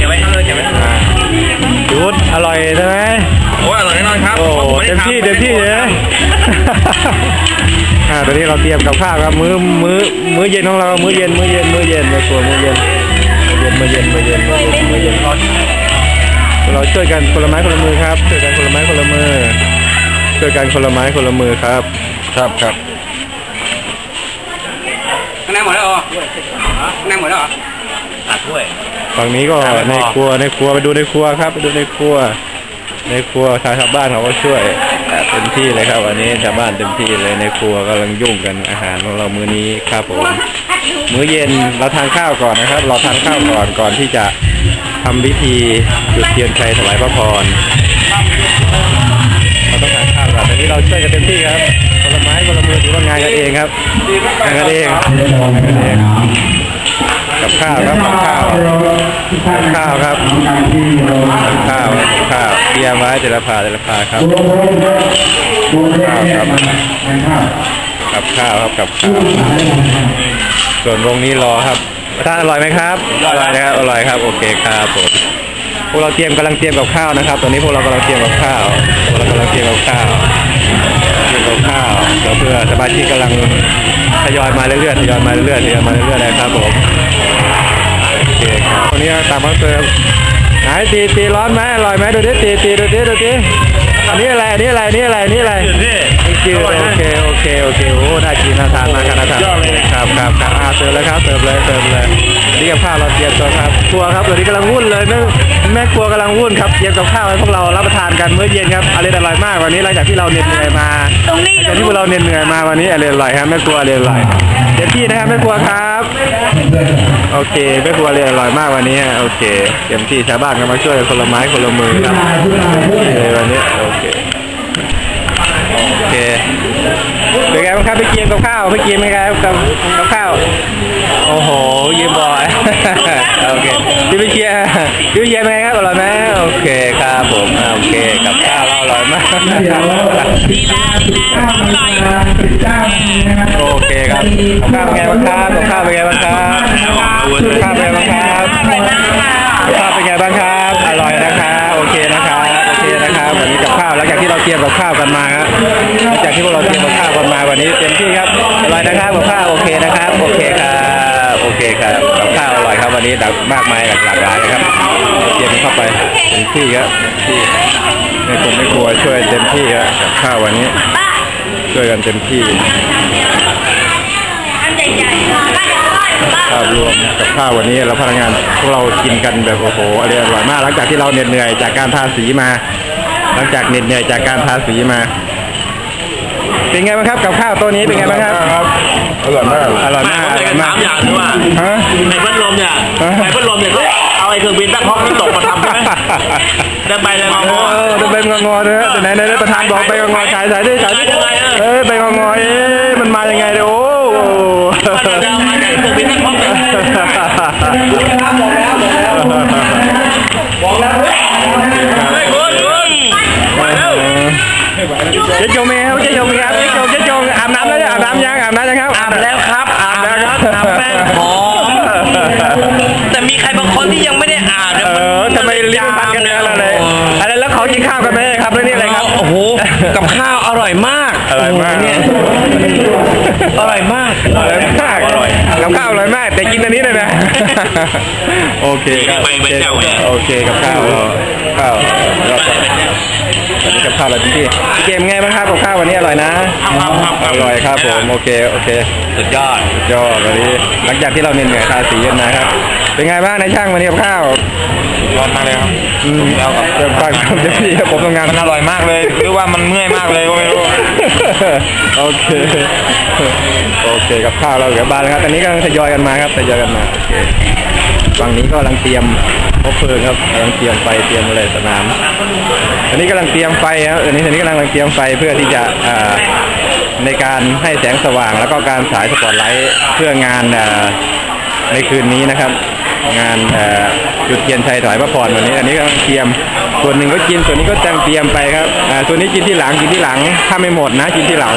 ก็บไว้ข้างเลยเก็บไว้ข้างเลยอ่ายุดอร่อยใช่ไหมโอ้ยอร่อยแน่นอนครับโอ้โหผไได้เต็มที่ทำเต็มที่เลยอ่าตอนนี้เราเตรียมกับข้าวครับมื้อมื้อมื้อเย็นของเรามื้อเย็นมื้อเย็นมื้อเย็นในครัวมื้อเย็นมื้อเย็นมื้อเย็นมื้อเย็นมื้อเย็นมื้อเย็นเราช่วยกันคนละไม้คนละมือครับช่วยกันคนละไม้คนละมือช่วยกันคนละไม้คนละมือครับ ครับครับข้างในหมดแล้วเหรอข้างในหมดแล้วเห รอตัดถ้วย ฝั่งนี้ก็ครับในครัวในครัวไปดูในครัวครับ ไปดูในครัว ในครัวชาวชาวบ้านเขาก็ช่วยเต็มที่เลยครับวันนี้ชาวบ้านเต็มที่เลยในครัวกำลังยุ่งกันอาหารของเรามื้อนี้ครับผมมื้อเย็นเราทานข้าวก่อนนะครับ เราทานข้าวก่อนก่อนที่จะทำพิธีจุดเทียนชัยถวายพระพรเราต้องทานข้าวก่อนแต่นี้เราช่วยกันเต็มที่ครับคนละไม้คนละมือถือว่างานกันเองครับงานกันเองงานกันเอง กับข้าวครับกับข้าวกับข้าวครับข้าวข้าวเตรียมไว้แต่ละพาแต่ละพาครับข้าวครับกับข้าวครับกับข้าวส่วนวงนี้รอครับประธานอร่อยไหมครับอร่อยนะครับอร่อยครับโอเคครับผมพวกเราเตรียมกำลังเตรียมกับข้าวนะครับ ตอนนี้พวกเรากำลังเตรียมกับข้าวพวกเรากำลังเตรียมกับข้าว ข้าวเพื่อสมาชิกกำลังทยอยมาเรื่อยๆทยอยมาเรื่อยๆทยอยมาเรื่อยๆนะครับผมโอเคครับวันนี้ตามมาเติมไหนตีตีร้อนไหมอร่อยไหมดูดิตีตีดูดิดูดิอันนี้อะไรอันนี้อะไรอันนี่อะไรอันนี่อะไรจืดโอเคโอเคโอเคโอ้น่ากินน่าทานมากครับน่าทานครับครับครับอาเสิร์ฟเลยครับเสิร์ฟเลยเสิร์ฟเลยนี่กับข้าวเราเตรียมตัวครับครัวครับตอนนี้กำลังวุ่นเลยแม่ แม่ครัวกำลังวุ่นครับเตรียมกับข้าวให้พวกเรารับประทานกันเมื่อเย็นครับอร่อยอร่อยมากวันนี้หลังจากที่เราเหน็ดเหนื่อยมาตรงนี้หลังจากที่พวกเราเหน็ดเหนื่อยมาวันนี้อร่อยอร่อยครับแม่ครัวอร่อยอร่อยเต็มที่นะครับแม่ครัวครับโอเคแม่ครัวเรียอร่อยมากวันนี้โอเคเต็มที่ชาวบ้านก็มาช่วยคนละไม้คนละมือครับเลยวันนี้ พี่พี่เชียร์พี่พี่เชียร์เป็นไงครับอร่อยไหมโอเคครับผมอ่าโอเคกับข้าวเราอร่อยมากดีแล้วดีแล้วอร่อยโอเคครับกับข้าวเป็นไงบ้างครับกับข้าวเป็นไงบ้างครับกับข้าวเป็นไงบ้างครับอร่อยมากค่ะกับข้าวเป็นไงบ้างครับอร่อยนะครับโอเคนะครับโอเคนะครับวันนี้กับข้าวหลังจากที่เราเตรียมกับข้าวกันมาครับหลังจากที่พวกเราเตรียมกับข้าวกันมาวันนี้เต็มที่ครับอร่อยนะครับกับข้าวโอเคนะครับโอเคครับโอเคครับ วันนี้ดักมากมายหลากหลายนะครับเตรียมเข้าไปเต็มที่ครับที่ในกลุ่มไม่กลัวช่วยเต็มที่ครับกับข้าววันนี้ ช่วยกันเต็มที่อันใหญ่ๆบ้านบ้านบ้านภาพรวมกับข้าววันนี้เราพนักงานพวกเรากินกันแบบโอ้โหอร่อยอร่อยมาก หลังจากที่เราเหน็ดเหนื่อยจากการทาสีมา หลังจากเหน็ดเหนื่อยจากการทาสีมา เป็นไงบ้างครับกับข้าวตัวนี้เป็นไงบ้างครับ อร่อยมากอร่อยไม่มากผมออยากร่อยจะมาถากมอย่างหนึงว่าฮะ ในพัดลมเนี่ยฮะ ในพัดลมเนี่ยเขาเอาไอ้เครื่องบินแบ็คฮอคที่ตกมาทำใช่ไหมได้ใบเลยงอเออจะเป็นงองอๆนะแต่ไหนไหนประธานบอกไปงองอๆฉายฉายดิฉายดิเอ้ยไปงองอๆเอ๊ะมันมายังไงเนี่ยโอ้โหมันจะเอามาจากเครื่องบินแบ็คฮอคเลยเฮ้ยคุณคุณไปเร็วเจ๊จงไหมครับเจ๊ อาบแป้งหอมแต่มีใครบางคนที่ยังไม่ได้อาบเอเนี่ยมันอทำไมลิ้นพันกันเนี่ยอะไรอะไรแล้วเขากินข้าวกันไหมครับแล้วนี่อะไรครับ โอ้โห กับข้าวอร่อยมาก อร่อยมากเนี่ยอร่อยมาก อร่อยมาก อร่อย กับข้าวอร่อยมาก แต่กินอันนี้เลยนะ โอเคครับไปไปเจ้าไงโอเคกับข้าวเราข้าวเรา วันนี้กับข้าวเราจริงๆพี่เกมไงบ้างครับกับข้าววันนี้อร่อยนะครับครับครับอร่อยครับผมโอเคโอเคสุดยอดสุดยอดวันนี้หลังจากที่เราเหน็ดเหนื่อยทาสีกันนะครับเป็นไงบ้างในายช่างวันนี้กับข้าวร้อนมากเลยครับอืมเติมความเต็มที่ครับผมทำงานมันอร่อยมากเลยหรือว่ามันเมื่อยมากเลยก็ไม่รู้ โอเค โอเคกับข้าวเราเหลือบ้านแล้วครับตอนนี้กำลังทยอยกันมาครับทยอยกันมาโอเคฝั่งนี้ก็กำลังเตรียมคบเพลิงครับกำลังเตรียมไฟเตรียมอะไรสนาม อันนี้กำลังเตรียมไฟครับอันนี้อันนี้กำลังเตรียมไฟเพื่อที่จะในการให้แสงสว่างแล้วก็การฉายสปอตไลท์เพื่องานในคืนนี้นะครับ งานจุดเทียนชัยถอยพระพรวันนี้ อันนี้ก็เตรียม ส่วนหนึ่งก็กินส่วนนี้ก็จังเตรียมไปครับส่วนนี้กินที่หลังกินที่หลังถ้าไม่หมดนะกินที่หลัง